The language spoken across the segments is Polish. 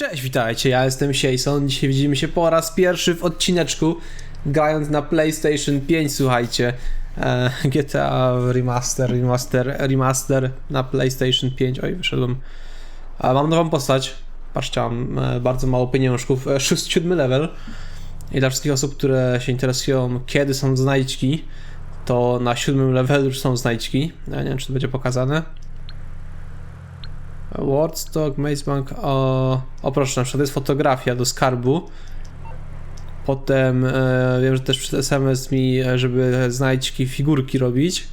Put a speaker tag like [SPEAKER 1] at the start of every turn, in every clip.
[SPEAKER 1] Cześć, witajcie, ja jestem Sieson. Dzisiaj widzimy się po raz pierwszy w odcineczku grając na PlayStation 5, słuchajcie. E, GTA Remaster, Remaster, Remaster na PlayStation 5. Oj, wyszedłem. A mam nową postać. Patrzcie, mam e, bardzo mało pieniążków. E, 6-7 level. I dla wszystkich osób, które się interesują, kiedy są znajdźki, to na siódmym levelu już są znajdźki. Ja nie wiem, czy to będzie pokazane. Wordstock, Mazebank, o, o proszę, na przykład jest fotografia do skarbu. Potem e, wiem, że też przez SMS mi, e, żeby znajdźki, figurki robić.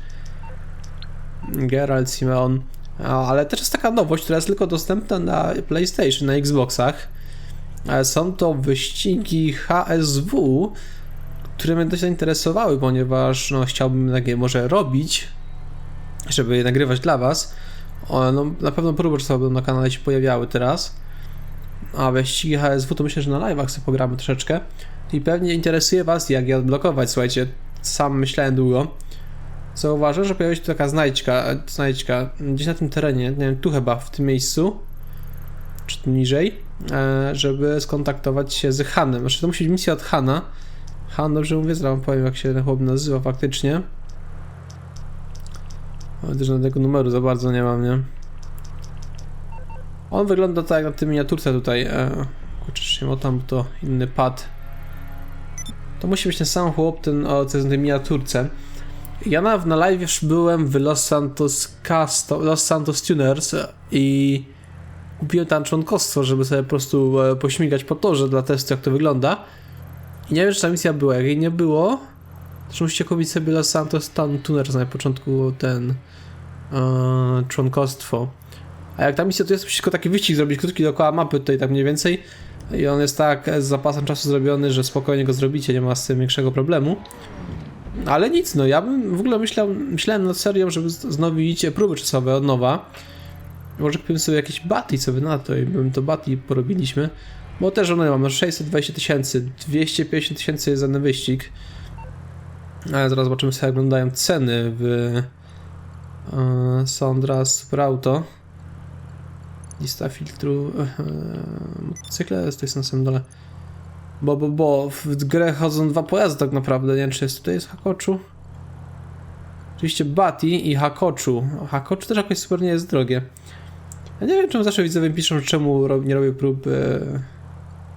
[SPEAKER 1] Geralt, Simeon. A, ale też jest taka nowość, która jest tylko dostępna na PlayStation, na Xboxach. E, Są to wyścigi HSW, które mnie dość zainteresowały, ponieważ no, chciałbym takie może robić, żeby je nagrywać dla Was. O, no, na pewno próby będą na kanale się pojawiały teraz. A wyścigi HSW to myślę, że na live'ach sobie pogramy troszeczkę. I pewnie interesuje Was, jak je odblokować. Słuchajcie, sam myślałem długo. Zauważę, że pojawiła się tu taka znajdźka, e, znajdźka gdzieś na tym terenie, nie wiem, tu chyba, w tym miejscu, czy tu niżej, e, żeby skontaktować się z Hanem. Znaczy to musi być misja od Hana. Han, dobrze mówię, zaraz powiem, jak się ten chłop nazywa faktycznie. Ale też żadnego numeru za bardzo nie mam, nie? On wygląda tak jak na tym miniaturce tutaj. E, kurczę, czy nie ma tam to inny pad. To musi być ten sam chłop, ten, o, co jest na tej miniaturce. Ja na, na live już byłem w Los Santos Casto, Los Santos Tuners i kupiłem tam członkostwo, żeby sobie po prostu e, pośmigać po torze dla testu, jak to wygląda. I nie wiem, czy ta misja była. Jak jej nie było, to musicie kupić sobie Los Santos Town Tuners na początku ten e, członkostwo. A jak ta misja to jest, tylko taki wyścig zrobić krótki dookoła mapy tutaj tak mniej więcej. I on jest tak z zapasem czasu zrobiony, że spokojnie go zrobicie, nie ma z tym większego problemu. Ale nic, no ja bym w ogóle myślał, myślałem nad serią, żeby znowić próby czasowe od nowa. Może kupimy sobie jakieś baty sobie na to i bym to baty porobiliśmy. Bo też one mam 620 tysięcy, 250 tysięcy jest za wyścig. Ale zaraz zobaczymy jak wyglądają ceny w e, Sondra Super Auto. Lista filtru. E, motocykle jest tutaj na samym dole. Bo, bo, bo w grę chodzą dwa pojazdy tak naprawdę. Nie wiem, czy jest tutaj jest Hakoczu. Oczywiście Bati i Hakoczu. Hakoczu też jakoś super nie jest drogie. Ja nie wiem, czemu zawsze widzowie piszą, czemu nie robię prób. E...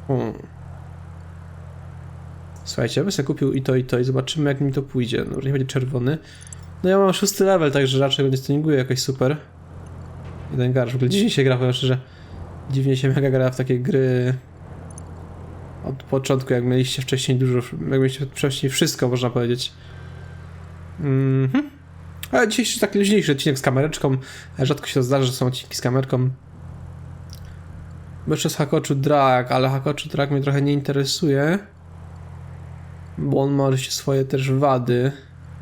[SPEAKER 1] Hmm. Słuchajcie, ja bym sobie kupił i to, i to i zobaczymy, jak mi to pójdzie. No, nie będzie czerwony. No ja mam szósty level, także raczej go nie jakoś super. Jeden garsz. W ogóle dziwnie się gra, powiem szczerze. Dziwnie się mega gra w takie gry od początku, jak mieliście wcześniej dużo, jak mieliście wcześniej wszystko, można powiedzieć. Mhm. Ale dzisiejszy taki luźniejszy odcinek z kamereczką. Rzadko się zdarza, że są odcinki z kamerką. Jeszcze z Hakoczu Drag, ale Hakoczu Drag mnie trochę nie interesuje. Bo on ma oczywiście swoje też wady.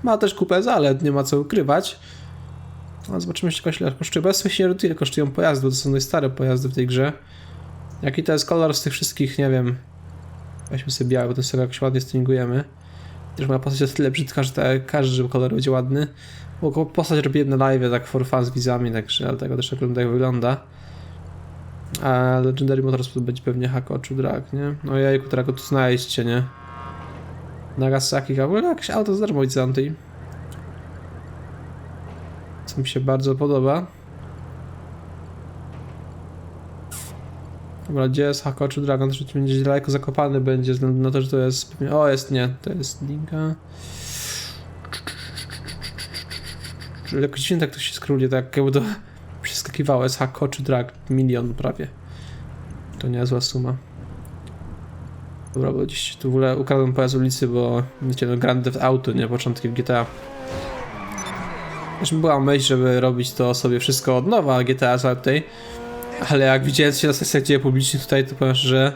[SPEAKER 1] Ma też kupę zalet, nie ma co ukrywać. A zobaczymy jeszcze ile kosztuje. Bo ja nie ile kosztują pojazdy, bo to są dość stare pojazdy w tej grze. Jaki to jest kolor z tych wszystkich, nie wiem. Weźmy sobie biały, bo ten sobie jakoś ładnie stringujemy. Też moja postać jest tyle brzydka, że te, każdy, kolor będzie ładny. Bo postać robiłem na live, tak for fun z widzami, także dlatego też wygląda jak wygląda. A Legendary Motorsport będzie pewnie Hakoczu Drag, nie? No jajku, teraz go tu znaleźcie, nie? Nagasaki, a w ogóle jakieś auto z darmo tamtej. Co mi się bardzo podoba. Dobra, gdzie jest Hakoczu Dragon? Że będzie daleko zakopany będzie, względu na to, że to jest... O, jest, nie. To jest linka. Że Jakoś dziwnie tak to się skróluje, tak jakby to przeskakiwało. Jest Hakoczu Drag. Milion prawie. To niezła suma. Dobra, bo gdzieś tu w ogóle ukradłem pojazd ulicy, bo wiecie, no Grand Theft Auto, nie? Początki w GTA. Też była myśl, żeby robić to sobie wszystko od nowa, GTA za tej. Ale jak widziałem się na sesjach dzieje publicznych tutaj, to powiem, że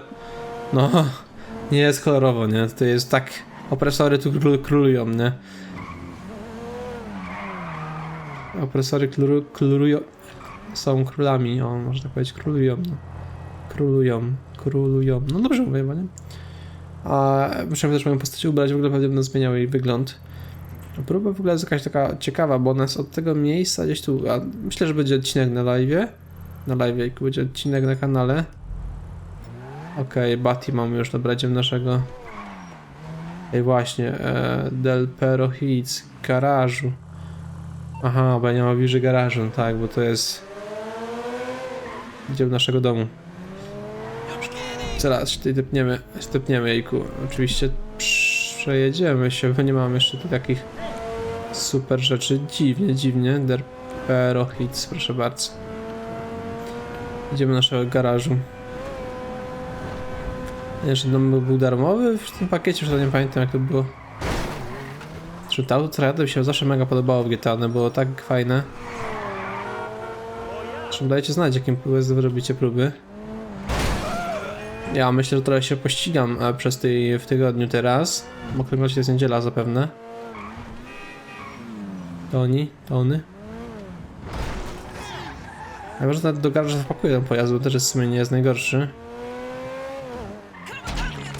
[SPEAKER 1] no, nie jest kolorowo, nie? To jest tak, opresory tu król, królują, nie? Opresory kluru, królują, są królami, o, można tak powiedzieć, królują, no. Królują, królują, no dobrze mówię, nie? A muszę też moją postać ubrać, w ogóle pewnie będę zmieniał jej wygląd. Próba w ogóle jest jakaś taka ciekawa, bo ona jest od tego miejsca gdzieś tu, a myślę, że będzie odcinek na live. Na live, będzie odcinek na kanale. Okej, Bati mamy już, dobra, naszego... Ej, właśnie, e, Del Pero Hits, garażu. Aha, bo ja nie mam bliżej garażu, no tak, bo to jest... Idziemy do naszego domu. Zaraz się tutaj tepniemy, jejku. Oczywiście przejedziemy się, bo nie mam jeszcze tu takich super rzeczy. Dziwnie, dziwnie. Del Pero Hits, proszę bardzo. Idziemy do naszego garażu. Jeszcze dom był darmowy w tym pakiecie, że nie pamiętam jak to było. Że to auto mi się zawsze mega podobało w GTA, było tak fajne. Zresztą dajcie znać, jakim robicie próby. Ja myślę, że trochę się pościgam e, przez tej, w tygodniu teraz. Bo któregoś jest niedziela zapewne. To oni, to one. Ja może nawet do garażu zapakuję ten pojazd, bo też jest w sumie nie jest najgorszy.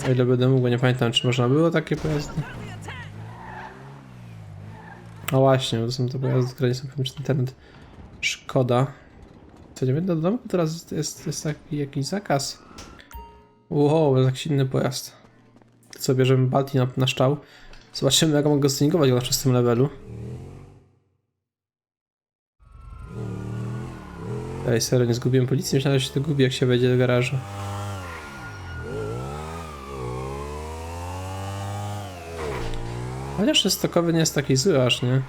[SPEAKER 1] O ile będę mógł, nie pamiętam, czy można było takie pojazdy. No właśnie, bo to są te pojazdy, które nie są pomieszczone internet. Szkoda. Co nie będę do domu, teraz jest, jest taki jakiś zakaz. Wow, jest jakiś inny pojazd. Co, bierzemy Balti na, na szczał. Zobaczymy, jak mogę go stuningować na szóstym levelu. Ej, serio, nie zgubiłem policji? Myślałem, że się to gubi, jak się wejdzie do garażu. Chociaż stokowy nie jest taki zły aż, nie?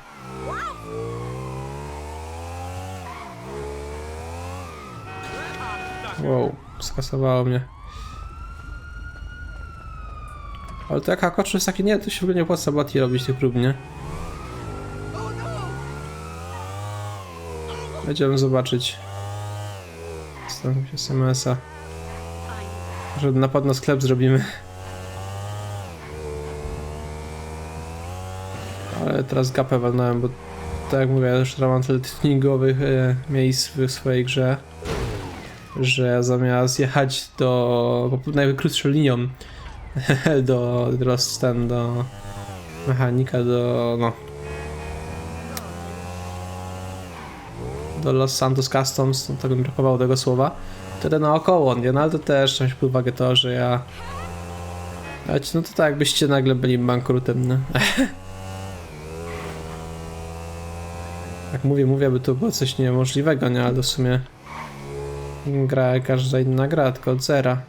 [SPEAKER 1] Wow, skasowało mnie. Ale to jak hakoczu jest taki, nie, to się w ogóle nie opłaca robić tych prób, nie? Będziemy zobaczyć. Się SMS-a. Że napad na sklep zrobimy. Ale teraz gapę walnąłem, bo tak jak mówię, ja już mam tyle e, miejsc w swojej grze, że zamiast jechać do najkrótszą linią do Drostan, do mechanika, do no do Los Santos Customs, no, tego mi brakowało tego słowa, wtedy naokoło, nie? No ale to też wziąć pod uwagę to, że ja no to tak jakbyście nagle byli bankrutem, no. Jak mówię, mówię, by to było coś niemożliwego, nie? Ale w sumie gra każda inna gra, tylko od zera.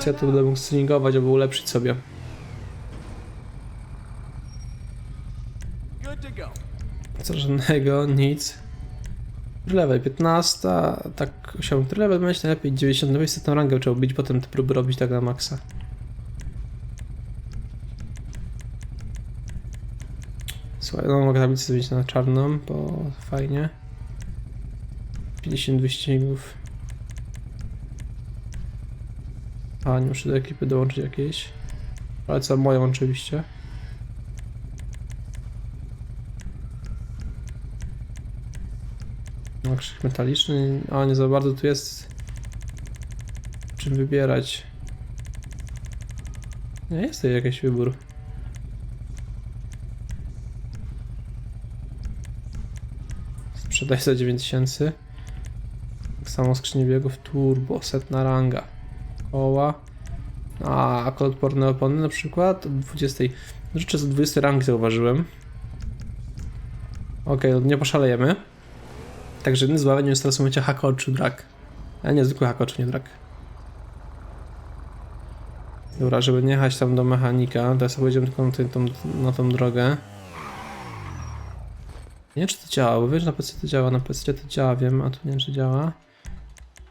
[SPEAKER 1] Co ja tu będę mógł streamingować, aby ulepszyć sobie?
[SPEAKER 2] To.
[SPEAKER 1] Co żadnego, nic. Level 15, tak osiągnął level, będzie najlepiej 90, no tę rangę trzeba bić, potem te próby robić tak na maksa. Słuchaj, no mogę tablicę zrobić na czarną, bo fajnie. 50 wyścigów. A, nie muszę do ekipy dołączyć jakieś. Ale co, moją oczywiście. No, krzyk metaliczny. A, nie za bardzo tu jest czym wybierać. Nie, jest tutaj jakiś wybór. Sprzedaj za 9000. Tak samo skrzynię biegów turbo, setna ranga. Koła. A, akolodporne opony na przykład od 20. Życzę za 20 rangi zauważyłem. Okej, no nie poszalejemy. Także jednym z zbawień jest teraz mówicie hakoczu drak. A nie, zwykły hakoczu, nie drak. Dobra, żeby nie jechać tam do mechanika, teraz pojedziemy tylko na, tą, na tą drogę. Nie wiem, czy to działa, bo wiesz, na PC to działa, na PC to działa, wiem, a tu nie wiem, czy działa.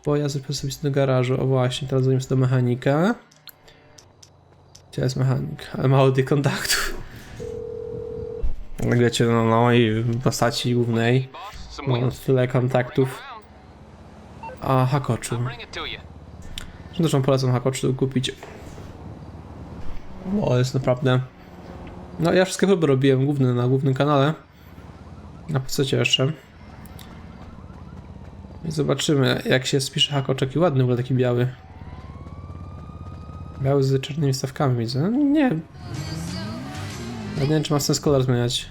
[SPEAKER 1] Pojazd sobie do garażu, o właśnie, teraz dzwonimy do mechanika. Gdzie jest mechanik? Ale mało tych kontaktów. Wiecie, no, no i w postaci głównej
[SPEAKER 3] wings.
[SPEAKER 1] tyle kontaktów. A hakoczu. Zresztą polecam hakoczu kupić. Bo jest naprawdę... No ja wszystkie próby robiłem główne, na głównym kanale. Na PC jeszcze. Zobaczymy jak się spisze hakoczek i ładny w ogóle taki biały. Biały z czarnymi stawkami widzę. No, nie. Ja nie wiem czy ma sens kolor zmieniać.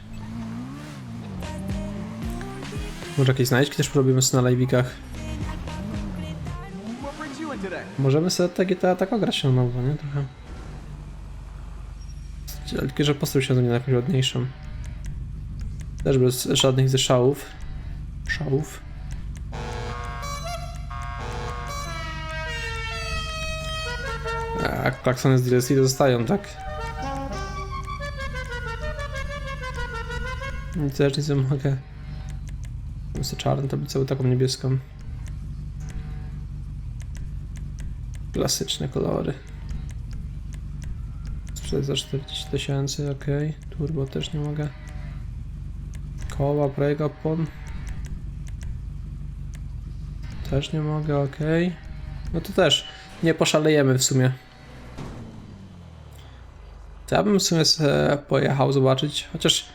[SPEAKER 1] Może jakieś znajdźki też porobimy na live'ikach. Możemy sobie te GTA tak ograć na nowo, nie? Trochę. Tylko, że postać się do mnie na jakąś ładniejszą. Też bez żadnych ze szałów. Szałów. Klaksony z DLC zostają, tak? I też nic nie mogę. Sobie czarną tablicę, taką niebieską. Klasyczne kolory. Sprzedać za 40 tysięcy, ok. Turbo też nie mogę. Koła, break opon. Też nie mogę, ok. No to też nie poszalejemy w sumie. To ja bym w sumie pojechał zobaczyć, chociaż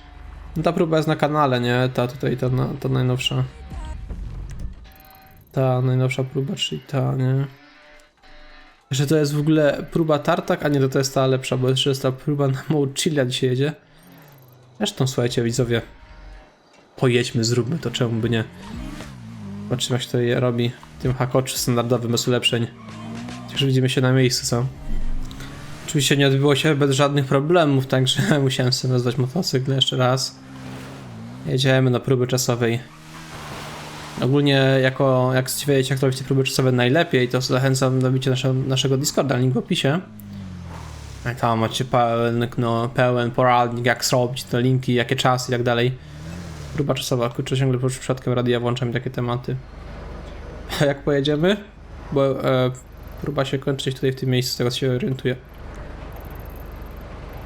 [SPEAKER 1] no ta próba jest na kanale, nie? Ta tutaj, ta, ta najnowsza. Ta najnowsza próba, czyli ta, nie? Że to jest w ogóle próba tartak, a nie to, jest ta lepsza, bo jeszcze jest ta próba na mode chilla dzisiaj jedzie. Zresztą słuchajcie widzowie, pojedźmy, zróbmy to, czemu by nie. Zobaczymy jak się to robi tym hakoczu standardowym bez ulepszeń. Chociaż widzimy się na miejscu, co? Oczywiście nie odbyło się bez żadnych problemów, także musiałem sobie wezwać motocykl jeszcze raz. Jedziemy na próby czasowej. Ogólnie jako, jak wiecie, jak robić te próby czasowe najlepiej, to zachęcam do bicia nasze, naszego Discorda, link w opisie. A Tam macie pełen, no, pełen poradnik, jak zrobić te linki, jakie czasy i tak dalej. Próba czasowa, kurczę, ciągle pod przypadkiem radia włączam takie tematy. A jak pojedziemy? Bo e, próba się kończyć tutaj w tym miejscu, z tego się orientuję.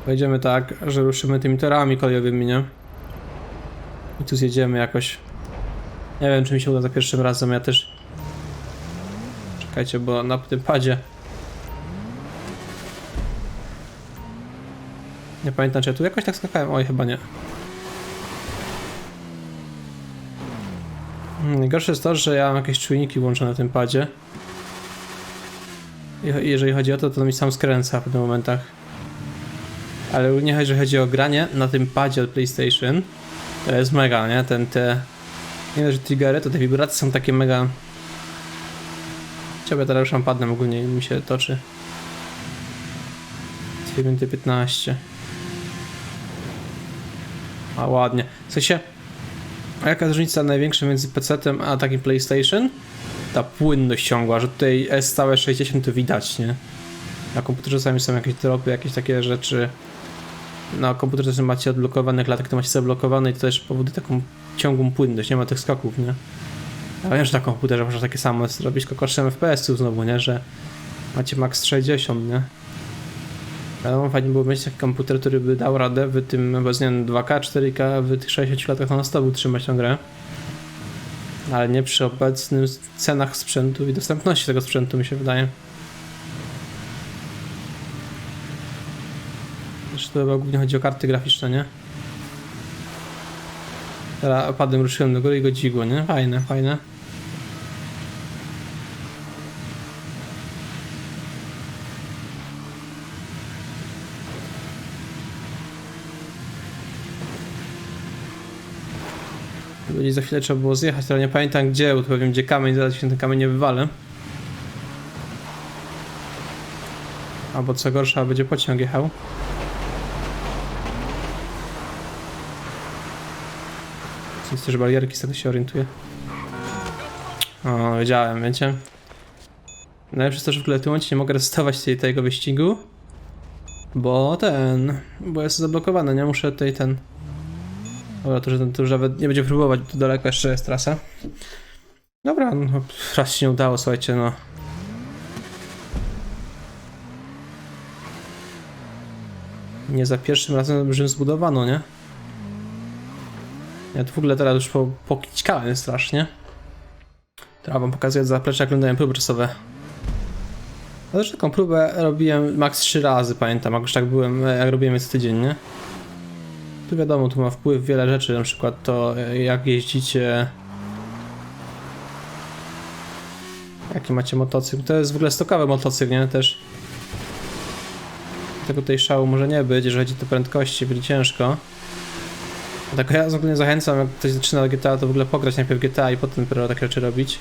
[SPEAKER 1] Pojedziemy tak, że ruszymy tymi torami kolejowymi, nie? I tu zjedziemy jakoś. Nie wiem, czy mi się uda za pierwszym razem, ja też... Czekajcie, bo na tym padzie... Nie pamiętam, czy ja tu jakoś tak skakałem. Oj, chyba nie. Hmm, Najgorsze jest to, że ja mam jakieś czujniki włączone na tym padzie. I jeżeli chodzi o to, to mi sam skręca w pewnych momentach. Ale ogólnie jeżeli chodzi o granie na tym padzie od PlayStation, to jest mega, nie? Ten, te... Nie wiem, że triggery, to te wibracje są takie mega... Ciebie teraz ruszam padem ogólnie mi się toczy. 2 minuty 15. A ładnie. W sensie, jaka różnica największa między PC-tem a takim PlayStation? Ta płynność ciągła, że tutaj jest całe 60 to widać, nie? Na komputerze czasami są jakieś dropy, jakieś takie rzeczy. Na komputerze czasem macie odblokowany klatek, to macie zablokowane i to też powoduje taką ciągłą płynność, nie ma tych skoków, nie? Ja wiem, że na komputerze można takie samo zrobić, tylko kosztem FPS-ów znowu, nie? Że macie max 60, nie? Ale fajnie było mieć taki komputer, który by dał radę w tym, bez nie wiem, 2K, 4K, w tych 60 latach na stobu trzymać tę grę. Ale nie przy obecnych cenach sprzętu i dostępności tego sprzętu, mi się wydaje. To chyba głównie chodzi o karty graficzne, nie? Teraz padem ruszyłem do góry i go dzigło, nie? Fajne, fajne. Będzie za chwilę trzeba było zjechać, ale nie pamiętam gdzie, bo to powiem gdzie kamień, zaraz się ten kamień nie wywalę. Albo co gorsza, będzie pociąg jechał. Też barierki, z tego się orientuję. O, wiedziałem, wiecie. Najlepsze jest to, że w ogóle w tym momencie nie mogę resetować tej, tego wyścigu. Bo ten... Bo jest zablokowany, nie muszę tutaj ten... Dobra, to, że ten to już nawet nie będzie próbować, bo tu daleko jeszcze jest trasa. Dobra, no raz się nie udało, słuchajcie, no. Nie za pierwszym razem Rzym zbudowano, nie? Ja tu w ogóle teraz już po, pokićkałem strasznie. Teraz wam pokazuję zaplecze, jak wyglądają próby czasowe. Ja też taką próbę robiłem max 3 razy, pamiętam, jak już tak byłem, jak robiłem co tydzień, nie? Tu wiadomo, tu ma wpływ wiele rzeczy, na przykład to jak jeździcie... Jaki macie motocykl. To jest w ogóle stokowy motocykl, nie? Też... Tego tutaj szału może nie być, jeżeli chodzi o prędkości, będzie ciężko. Tak ja ogólnie zachęcam, jak ktoś zaczyna GTA, to w ogóle pograć najpierw GTA i potem dopiero takie rzeczy robić.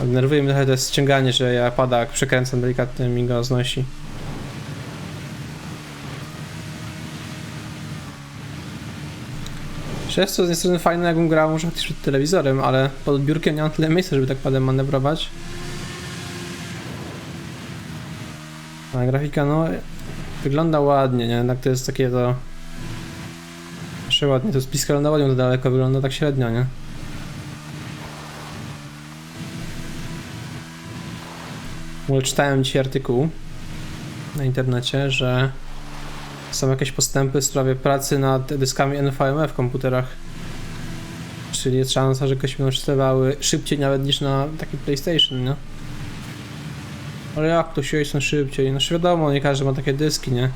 [SPEAKER 1] Ale mnie trochę to ściąganie, że ja pada, jak przekręcam delikatnie mi go znosi. Jest to z jednej strony fajne, jakbym grał może chociaż przed telewizorem, ale pod biurkiem nie mam tyle miejsca, żeby tak padem manewrować. A grafika, no, wygląda ładnie, nie? Jednak to jest takie to... Jeszcze ładnie, to jest blisko lądowania, to daleko wygląda tak średnio, nie? Ogóle czytałem dzisiaj artykuł na internecie, że są jakieś postępy w sprawie pracy nad dyskami NVMe w komputerach. Czyli jest szansa, że kości będą szybciej nawet niż na taki PlayStation, nie? Ale jak to się są szybciej? No wiadomo, nie każdy ma takie dyski, nie?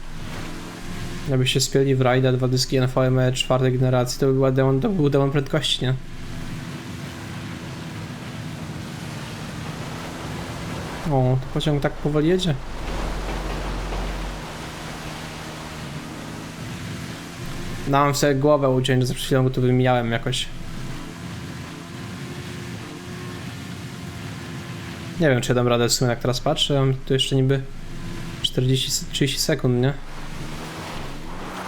[SPEAKER 1] Jakbyście spieli w Raida dwa dyski NVMe czwartej generacji, to by była demon, to by był demon prędkości, nie? O, to pociąg tak powoli jedzie. Dałem sobie głowę uciąć, że przed chwilą tu wymijałem jakoś. Nie wiem, czy dam radę w sumie, jak teraz patrzę. Tu jeszcze niby 40-30 sekund, nie?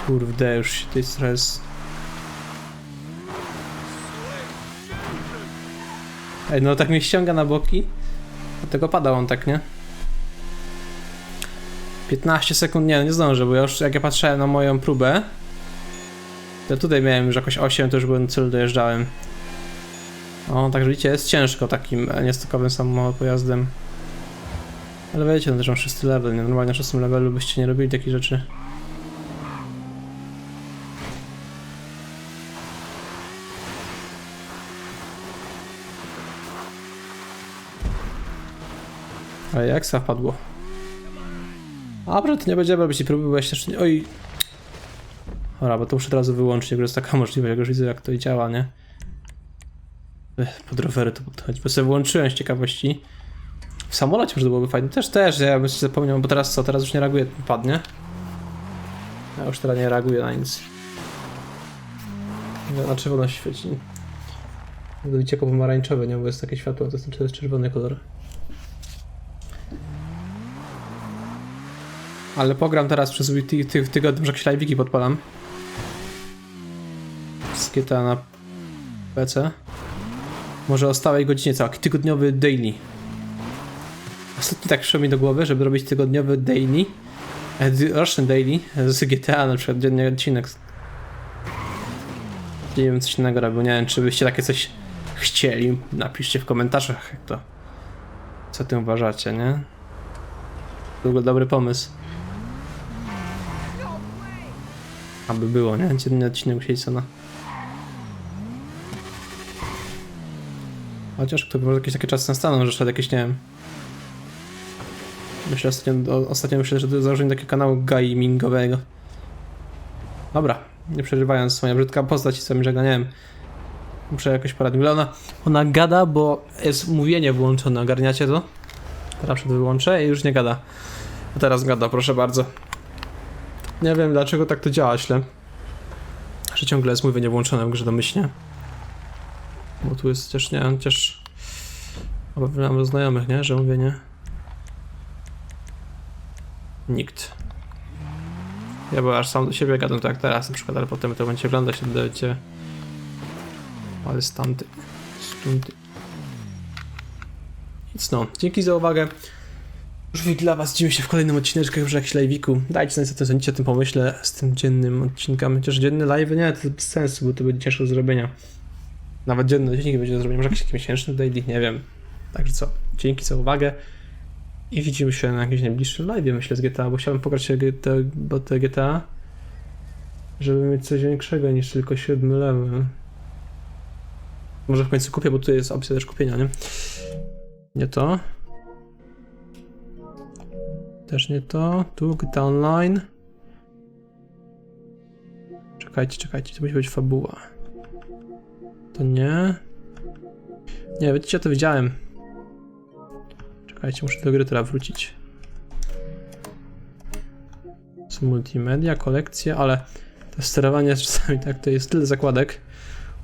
[SPEAKER 1] Kurde, już się tutaj stres. Ej, no tak mnie ściąga na boki. Dlatego padał on tak, nie? 15 sekund, nie, nie zdążę, bo już jak ja patrzyłem na moją próbę, to tutaj miałem już jakoś 8, to już byłem celu dojeżdżałem. O, także widzicie, jest ciężko takim niestokowym samochodem pojazdem. Ale wiecie, no też mam 6 level, nie? Normalnie na 6 levelu byście nie robili takich rzeczy. Ale jak sa wpadło? Dobra, to nie będziemy robić tej próby, bo ja nie... Oj! Dobra, bo to muszę od razu wyłączyć, jak jest taka możliwość, jak już widzę jak to działa, nie? Pod rowery to podchodzi, bo sobie włączyłem z ciekawości. W samolocie może to byłoby fajne. Też, też, ja bym się zapomniał, bo teraz co, teraz już nie reaguje, ten pad, nie? Ja już teraz nie reaguję na nic. Nie, Na czerwono świeci. Widzicie jako pomarańczowe, nie? Bo jest takie światło, to jest, to jest czerwony kolor. Ale pogram teraz przez ty, ty, tygodnie, może jakieś live'iki podpalam. Z GTA na PC. Może o stałej godzinie, co? Tygodniowy daily. Ostatnio tak przyszło mi do głowy, żeby robić tygodniowy daily. e, Roczny daily z GTA, na przykład dzienny odcinek. Nie wiem, coś innego robił. Nie wiem, czy byście takie coś chcieli. Napiszcie w komentarzach, jak to. Co ty uważacie, nie? To dobry pomysł. Aby było, nie? Dzienny odcinek Siejsona. Chociaż kto by może jakieś takie czasy nastaną, że szedł jakieś, nie wiem. Myślę ostatnio, ostatnio myślę, że założenie takiego kanału gamingowego. Dobra, nie przerywając, moja brzydka postać i mi żegna, nie wiem. Muszę jakoś poradzić. Ona, ona gada, bo jest mówienie włączone, ogarniacie to? Teraz przed wyłączę i już nie gada. A teraz gada, proszę bardzo. Nie wiem dlaczego tak to działa źle. Że ciągle jest mówienie włączone w grze domyślnie. Bo tu jest też, nie też... Obawiam znajomych, nie? Że mówienie... Nikt. Ja bo aż sam do siebie gadam tak teraz na przykład, ale potem to będzie oglądać, to będziecie... Ale stanty. Stunty. Nic no, dzięki za uwagę. Już dla was widzimy się w kolejnym odcineczku, już jakiś live'iku. Dajcie znać, co sądzicie o tym pomyśle z tym dziennym odcinkiem. Chociaż dzienny live nie, to bez sensu, bo to będzie ciężko do zrobienia. Nawet dzienny odcinek będzie do zrobienia, może jakiś miesięczny daily, nie wiem. Także co, dzięki za uwagę i widzimy się na jakimś najbliższym live, myślę, z GTA, bo chciałbym pograć GTA, bo te GTA, żeby mieć coś większego niż tylko 7 level. Może w końcu kupię, bo tu jest opcja też kupienia, nie? Nie to. Też nie to. Tu GTA Online. Czekajcie, czekajcie, to musi być fabuła. To nie. Nie, wiecie, to widziałem. Czekajcie, muszę do gry teraz wrócić. Z multimedia, kolekcja, ale to sterowanie czasami tak, to jest tyle zakładek.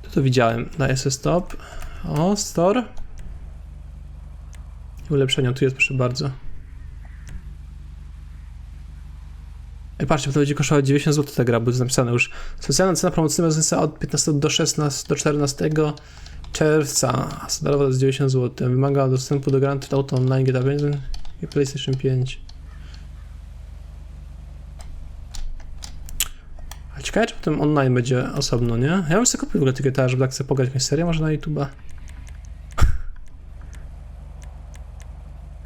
[SPEAKER 1] Tu to widziałem. Daję sobie stop. O, store. I ulepszenia, tu jest proszę bardzo. Patrzcie, to będzie kosztować 90 zł ta gra, bo jest napisane już. Specjalna cena promocyjna jest od 15 do 16, do 14 czerwca. Standardowa to jest 90 zł. Wymaga dostępu do Grand Theft Auto Online, GTA 5 i PlayStation 5. A ciekawe, czy potem online będzie osobno, nie? Ja bym sobie kupił w ogóle tylko GTA, żeby tak sobie pograć jakąś serię może na YouTube'a.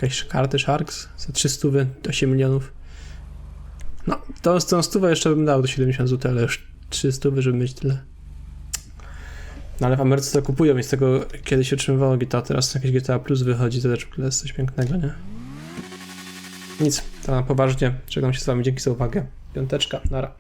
[SPEAKER 1] Jakieś karty Sharks za 300, 8 milionów. No, z tą stówę jeszcze bym dał do 70 zł, ale już 300, żeby mieć tyle. No ale w Ameryce to kupują z tego kiedyś otrzymywało GTA, teraz jakieś GTA Plus wychodzi, to też jest coś pięknego, nie? Nic, to na poważnie. Żegnam się z wami, dzięki za uwagę. Piąteczka, nara.